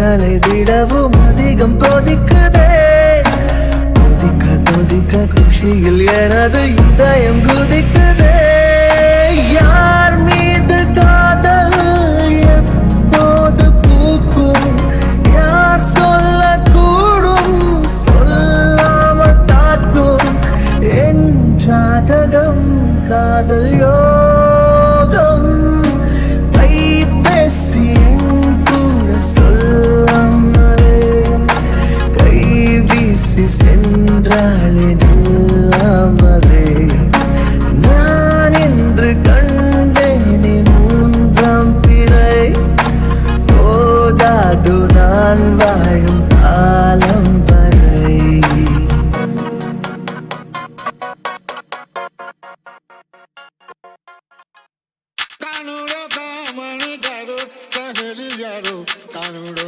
அனலை விடவும் அதிகம் கொதிக்குதே. கொதிக்க கொதிக்க குஷியில் எனது இதயம் குதிக்கு কারও কানুড়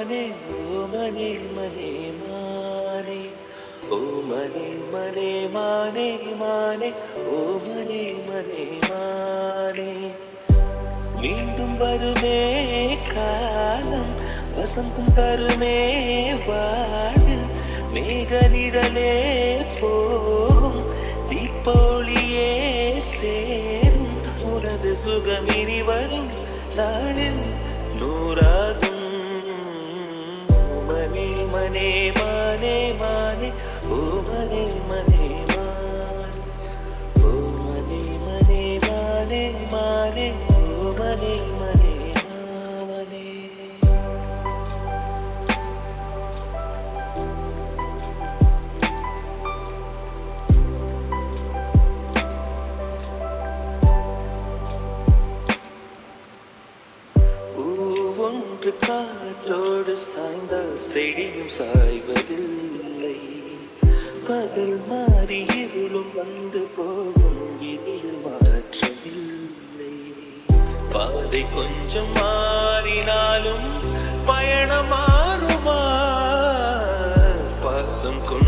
ಮಾನೆ ಓ ಮನೆ ಮನೆ ಮಾನೆ ಓ ಮನೆ ಮನೆ ಮಾನೆ ಮಾನೆ ಓ ಮನೆ ಮನೆ ಮಾನೆ மீண்டும் வருமே காலம் வசந்தம் தருமே வாடு மேக நிழலே போகும் தீப்பொழியே சேரும் உனது சுகமினி வரும் நாளில் மனே மனே மனே ஓ மனே மனே மானே. ஓ மனே மனே மானே மானே ஓ மனே மனே ஒன்று காற்றோடு சாய்ந்த செழியும் சாய்வதில்லை. பகல் மாறி இருளும் வந்து போகும். இதில் மாற்றமில்லை. பாதை கொஞ்சம் மாறினாலும் பயணம் மாறுமா? பாசம் கொண்டு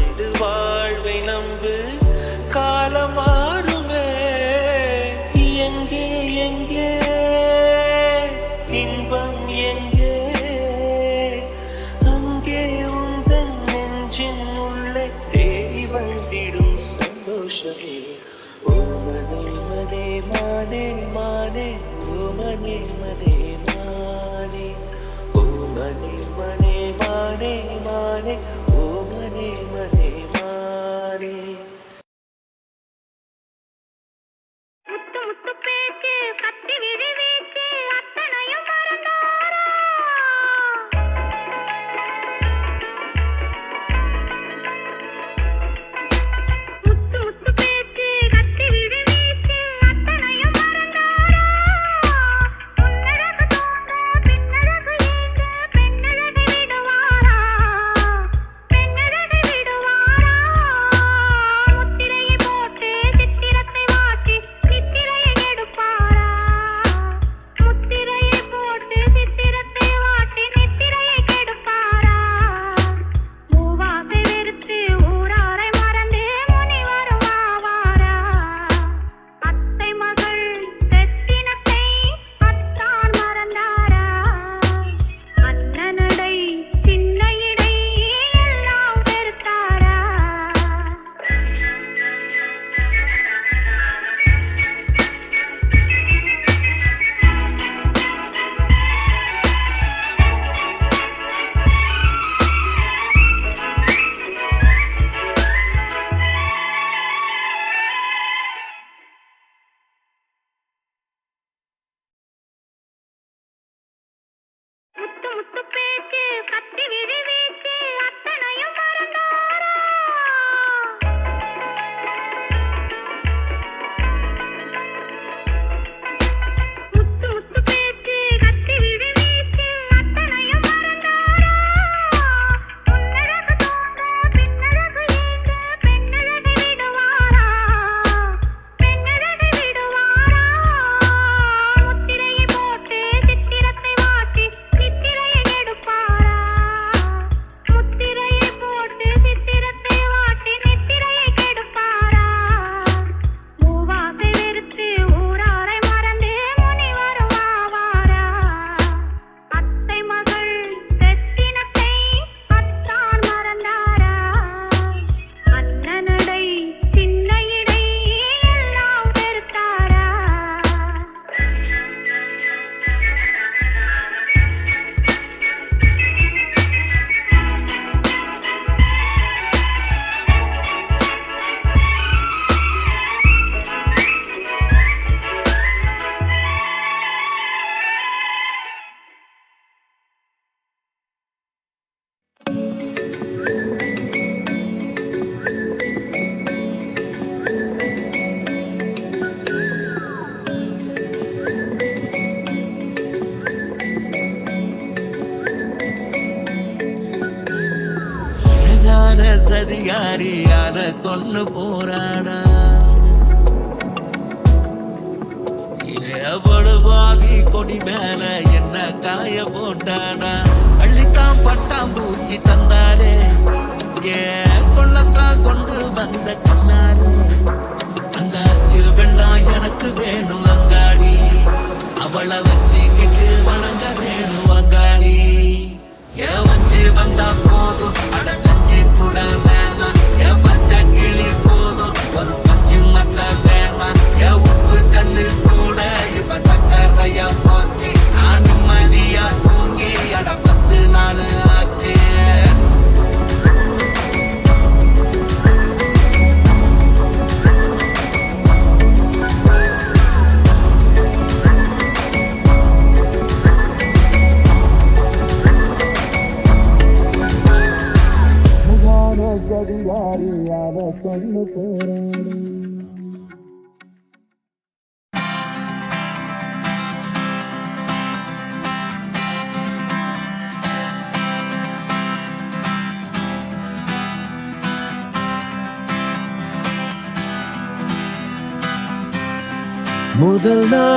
பாவி கொடி மேல என்ன காய போட்டானா? அள்ளித்தான் பட்டாம் பூச்சி தந்தாரே. ஏ கொள்ளத்தான் கொண்டு வந்த கண்ணாரு. அந்த அச்சு வெள்ளம் எனக்கு வேணும் அங்காடி. அவளை வச்சுக்கிட்டு வணங்க வேணும் அங்காடி. ஏ வச்சு வந்தா போதும். அடக்கச்சி கூட darling. the love.